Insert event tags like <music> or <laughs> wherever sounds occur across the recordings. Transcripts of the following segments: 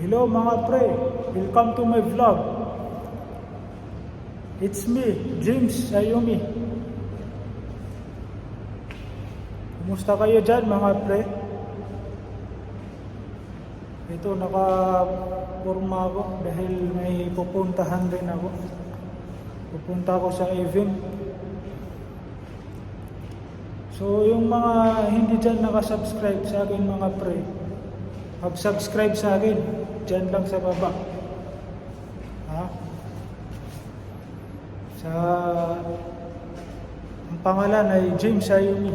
Hello mga pre, welcome to my vlog. It's me, James Ayumi. Kumusta kayo dyan mga pre? Ito, naka-forma ako dahil may pupuntahan rin ako. Pupunta ako sa event. So, yung mga hindi dyan nakasubscribe sa akin mga pre, mag-subscribe sa akin. Dyan lang sa baba. Ha? Sa... Ang pangalan ay James Ayumi.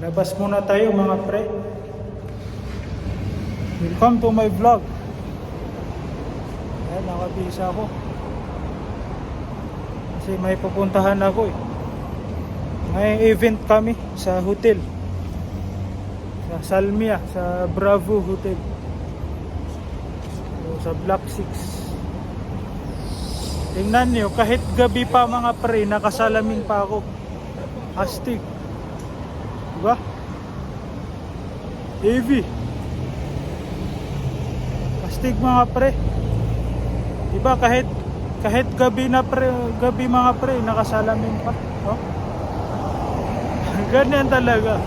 Labas muna tayo mga pre. Welcome to my vlog. Ayan, nakabisa ako. Kasi may pupuntahan ako eh. May event kami sa hotel. Sa Salmia, sa Bravo Hotel. So, sa Block 6. Tingnan nyo, kahit gabi pa mga pre, nakasalamin pa ako. Astig. Diba? Heavy. Astig mga pre. Diba kahit kahit gabi na pre, gabi mga pre, nakasalamin pa. No? Ganyan talaga.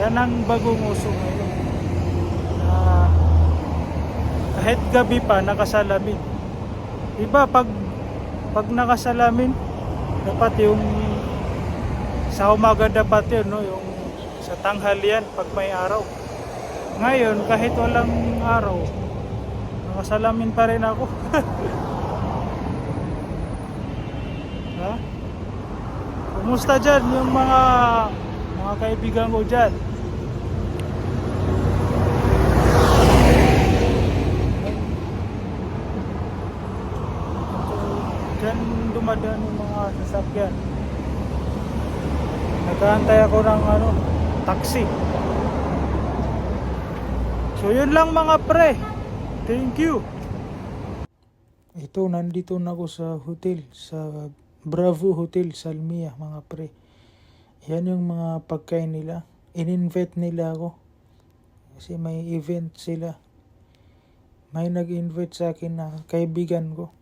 Yan ang bagong uso ngayon. Na kahit gabi pa, nakasalamin. Diba pag pag nakasalamin, dapat yung sa umaga dapat yun, no? yung sa tanghalian pag may araw. Ngayon, kahit walang araw, nakasalamin pa rin ako. <laughs> ha? Kumusta dyan yung mga mga kaibigan ko dyan? Dyan dumadaan yung mga sasakyan. Nagkaantay ako ng ano, taxi. So yun lang mga pre. Thank you. Ito, nandito na ako sa hotel, sa Bravo Hotel, Salmia, mga pre. Yan yung mga pagkain nila. In-invite nila ako. Kasi may event sila. May nag-invite sa akin na kaibigan ko.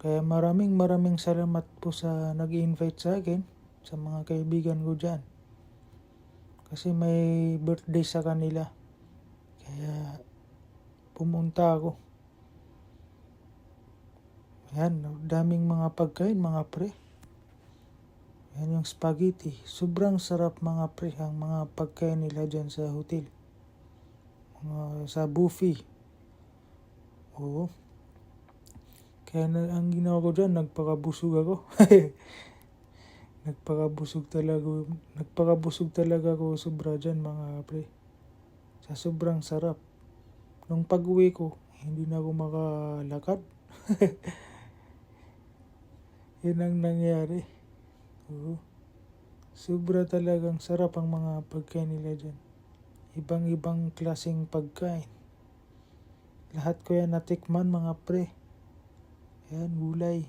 Kaya maraming maraming salamat po sa nag-invite sa akin, sa mga kaibigan ko dyan. Kasi may birthday sa kanila. Kaya pumunta ako. Yan, daming mga pagkain mga pre. Yan yung spaghetti. Sobrang sarap mga pre ang mga pagkain nila dyan sa hotel. Mga, sa buffet. Oo. Kaya na, ang ginawa ko dyan, nagpakabusog ako. <laughs> nagpakabusog talaga. Nagpakabusog talaga ako sobra dyan mga pre. Sa sobrang sarap. Nung pag-uwi ko, hindi na ako makalakad. <laughs> Yan ang nangyari. Oo. Sobra talagang sarap ang mga pagkain nila dyan. Ibang-ibang klaseng pagkain. Lahat ko yan natikman mga pre. Yan, gulay.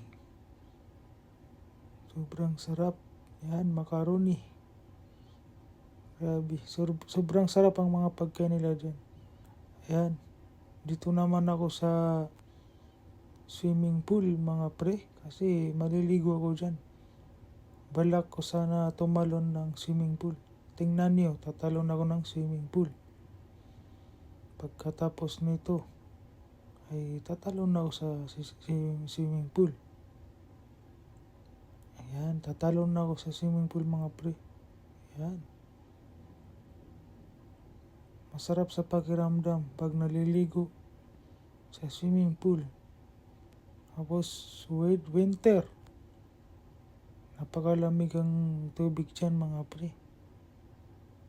Sobrang sarap. Yan, macaroni. Grabe. Sob- sobrang sarap ang mga pagkain nila dyan. Yan. Dito naman ako sa swimming pool mga pre. Kasi maliligo ako dyan. Balak ko sana tumalon ng swimming pool. Tingnan niyo, tatalon ako ng swimming pool. Pagkatapos nito, ay tatalon ako sa swimming pool. Ayan, tatalon ako sa swimming pool mga pre. Ayan. Masarap sa pakiramdam pag naliligo sa swimming pool. Tapos, wait, winter. Napakalamig ang tubig dyan mga pre.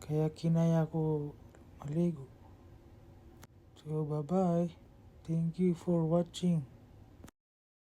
Kaya kinaya ko maligo. So, bye-bye. Thank you for watching.